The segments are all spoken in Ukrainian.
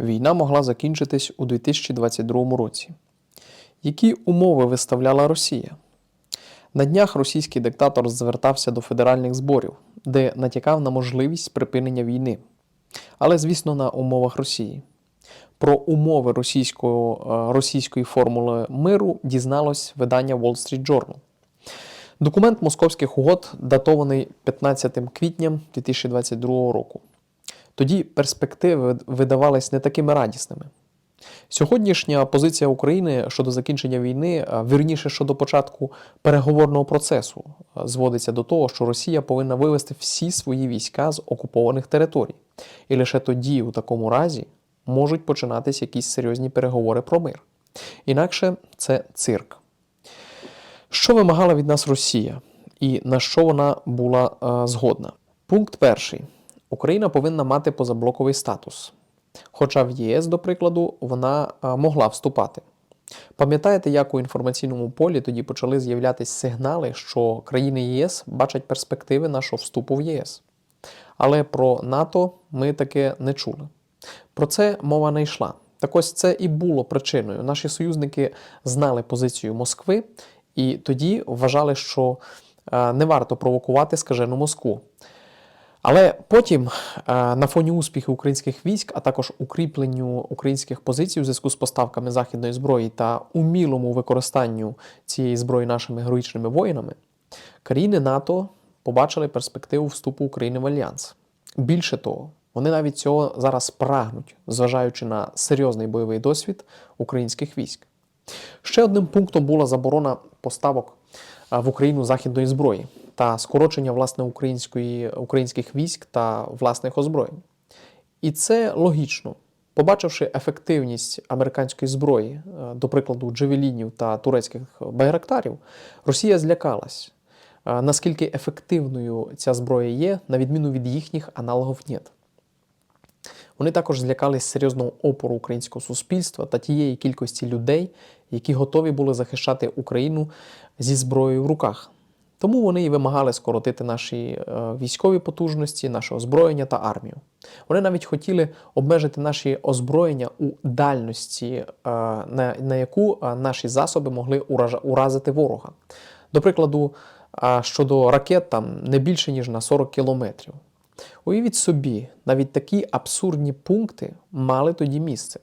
Війна могла закінчитись у 2022 році. Які умови виставляла Росія? На днях російський диктатор звертався до федеральних зборів, де натякав на можливість припинення війни. Але, звісно, на умовах Росії. Про умови російського, е, російської формули миру дізналось видання Wall Street Journal. Документ московських угод датований 15 квітня 2022 року. Тоді перспективи видавались не такими радісними. Сьогоднішня позиція України щодо закінчення війни, вірніше щодо початку переговорного процесу, зводиться до того, що Росія повинна вивести всі свої війська з окупованих територій. І лише тоді, у такому разі, можуть починатись якісь серйозні переговори про мир. Інакше це цирк. Що вимагала від нас Росія і на що вона була е, згодна? Пункт перший. Україна повинна мати позаблоковий статус. Хоча в ЄС, до прикладу, вона е, могла вступати. Пам'ятаєте, як у інформаційному полі тоді почали з'являтися сигнали, що країни ЄС бачать перспективи нашого вступу в ЄС. Але про НАТО ми таке не чули. Про це мова не йшла. Так ось це і було причиною. Наші союзники знали позицію Москви і тоді вважали, що е, не варто провокувати скажену Москву. Але потім, е, на фоні успіхів українських військ, а також укріпленню українських позицій у зв'язку з поставками західної зброї та умілому використанню цієї зброї нашими героїчними воїнами, країни НАТО побачили перспективу вступу України в альянс. Більше того, вони навіть цього зараз прагнуть, зважаючи на серйозний бойовий досвід українських військ. Ще одним пунктом була заборона поставок в Україну західної зброї та скорочення власне української, українських військ та власних озброєнь. І це логічно. Побачивши ефективність американської зброї, е, до прикладу, джевелінів та турецьких байрактарів, Росія злякалась, е, наскільки ефективною ця зброя є, на відміну від їхніх аналогів нет. Вони також злякались серйозного опору українського суспільства та тієї кількості людей, які готові були захищати Україну зі зброєю в руках. Тому вони і вимагали скоротити наші е, військові потужності, наше озброєння та армію. Вони навіть хотіли обмежити наші озброєння у дальності, е, на, яку е, наші засоби могли уразити ворога. До прикладу, щодо ракет там не більше ніж на 40 кілометрів. Уявіть собі, навіть такі абсурдні пункти мали тоді місце.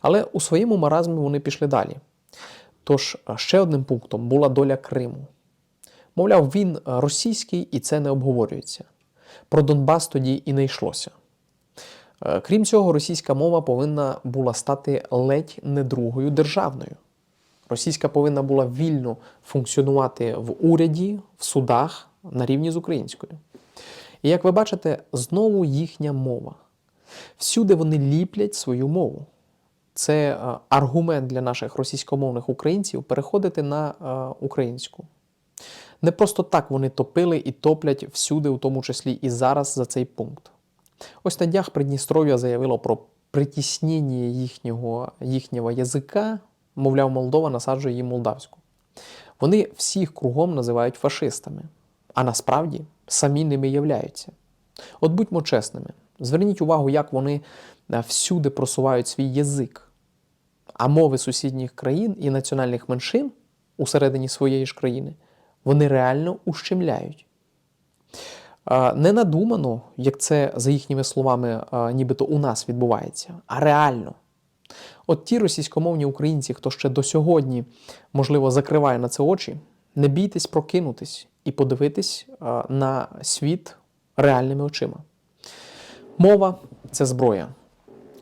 Але у своєму маразмі вони пішли далі. Тож ще одним пунктом була доля Криму. Мовляв, він російський і це не обговорюється. Про Донбас тоді і не йшлося. Е, Крім цього, російська мова повинна була стати ледь не другою державною. Російська повинна була вільно функціонувати в уряді, в судах на рівні з українською. І як ви бачите, знову їхня мова. Всюди вони ліплять свою мову. Це е, аргумент для наших російськомовних українців переходити на е, українську. Не просто так вони топили і топлять всюди, у тому числі і зараз за цей пункт. Ось на днях Придністров'я заявило про притіснення їхнього, їхнього язика, мовляв, Молдова насаджує їм молдавську. Вони всіх кругом називають фашистами, а насправді самі ними являються. От будьмо чесними, зверніть увагу, як вони е, всюди просувають свій язик, а мови сусідніх країн і національних меншин усередині своєї ж країни вони реально ущемляють. Не надумано, як це за їхніми словами, нібито у нас відбувається, а реально. От ті російськомовні українці, хто ще до сьогодні, можливо, закриває на це очі, не бійтесь прокинутись і подивитись на світ реальними очима. Мова це зброя.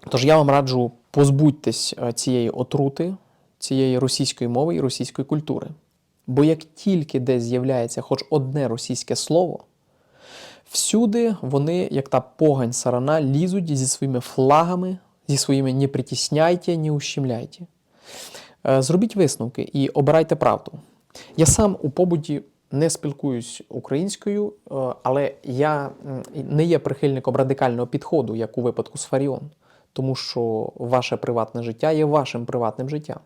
Тож я вам раджу позбудьтесь цієї отрути, цієї російської мови і російської культури. Бо як тільки десь з'являється хоч одне російське слово, всюди вони, як та погань сарана, лізуть зі своїми флагами, зі своїми не притісняйте, не ущемляйте. Е, Зробіть висновки і обирайте правду. Я сам у побуті не спілкуюсь українською, е, але я не є прихильником радикального підходу, як у випадку з Фаріон, тому що ваше приватне життя є вашим приватним життям.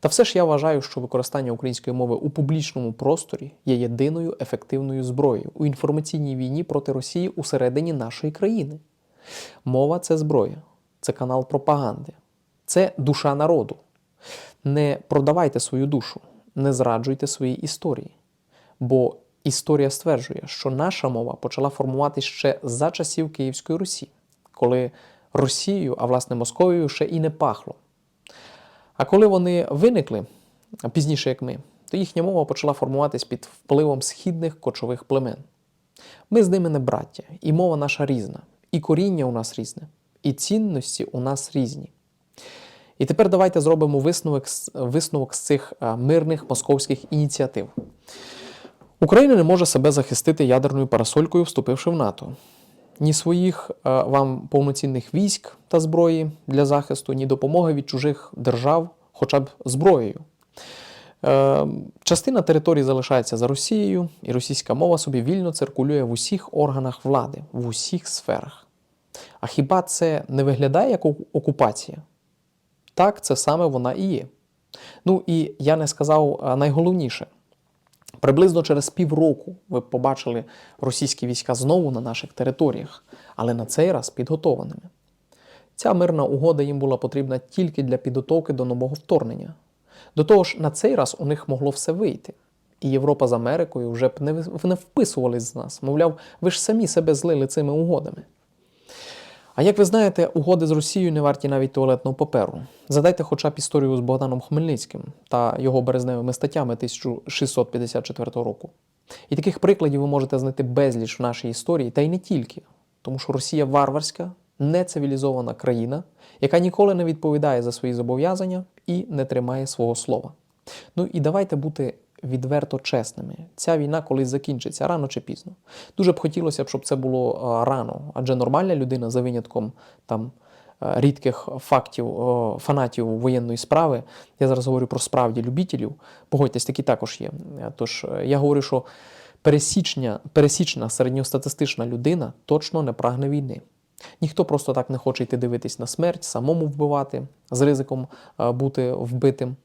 Та все ж я вважаю, що використання української мови у публічному просторі є єдиною ефективною зброєю у інформаційній війні проти Росії усередині нашої країни. Мова це зброя. це канал пропаганди, це душа народу. Не продавайте свою душу, не зраджуйте свої історії. Бо історія стверджує, що наша мова почала формуватися ще за часів Київської Русі, коли Росією, а власне Московією, ще і не пахло. А коли вони виникли, пізніше як ми, то їхня мова почала формуватись під впливом східних кочових племен. Ми з ними не браття, і мова наша різна, і коріння у нас різне, і цінності у нас різні. І тепер давайте зробимо висновок, висновок з цих мирних московських ініціатив. Україна не може себе захистити ядерною парасолькою, вступивши в НАТО. Ні своїх е, вам повноцінних військ та зброї для захисту, ні допомоги від чужих держав, хоча б зброєю. Е, частина території залишається за Росією, і російська мова собі вільно циркулює в усіх органах влади, в усіх сферах. А хіба це не виглядає як окупація? Так, це саме вона і є. Ну і я не сказав найголовніше. Приблизно через півроку ви побачили російські війська знову на наших територіях, але на цей раз підготованими. Ця мирна угода їм була потрібна тільки для підготовки до нового вторгнення. До того ж, на цей раз у них могло все вийти. І Європа з Америкою вже б не вписувались з нас. Мовляв, ви ж самі себе злили цими угодами. А як ви знаєте, угоди з Росією не варті навіть туалетного паперу. Задайте хоча б історію з Богданом Хмельницьким та його березневими статтями 1654 року. І таких прикладів ви можете знайти безліч в нашій історії, та й не тільки. Тому що Росія варварська, нецивілізована країна, яка ніколи не відповідає за свої зобов'язання і не тримає свого слова. Ну і давайте бути відверто чесними. Ця війна колись закінчиться рано чи пізно. Дуже б хотілося б, щоб це було рано, адже нормальна людина за винятком там. е, Рідких фактів, фанатів воєнної справи, я зараз говорю про справді любітелів, погодьтесь, такі також є. Е, Тож е, я говорю, що пересічня, пересічна середньостатистична людина точно не прагне війни. Ніхто просто так не хоче йти дивитись на смерть, самому вбивати з ризиком е, бути вбитим.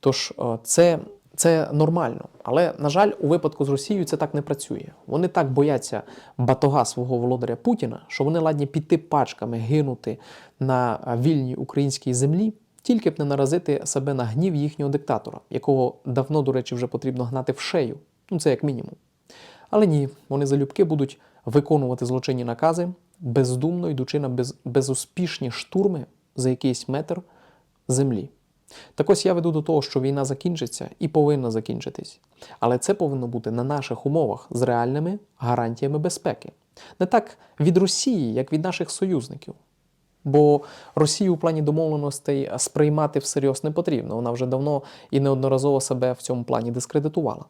Тож е, це, це нормально. Але, на жаль, у випадку з Росією це так не працює. Вони так бояться батога свого володаря Путіна, що вони ладні піти пачками гинути на е, вільній українській землі, тільки б не наразити себе на гнів їхнього диктатора, якого давно, до речі, вже потрібно гнати в шею. Ну, це як мінімум. Але ні, вони залюбки будуть виконувати злочинні накази, бездумно йдучи на без, безуспішні штурми за якийсь метр землі. Так ось я веду до того, що війна закінчиться і повинна закінчитись. Але це повинно бути на наших умовах з реальними гарантіями безпеки. Не так від Росії, як від наших союзників. Бо Росію у плані домовленостей сприймати всерйоз не потрібно. Вона вже давно і неодноразово себе в цьому плані дискредитувала.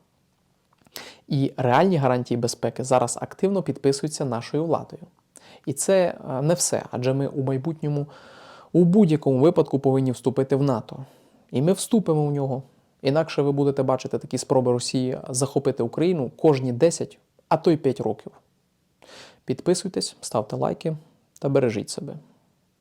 І реальні гарантії безпеки зараз активно підписуються нашою владою. І це е, не все, адже ми у майбутньому у будь-якому випадку повинні вступити в НАТО. І ми вступимо в нього. Інакше ви будете бачити такі спроби Росії захопити Україну кожні 10, а то й 5 років. Підписуйтесь, ставте лайки та бережіть себе.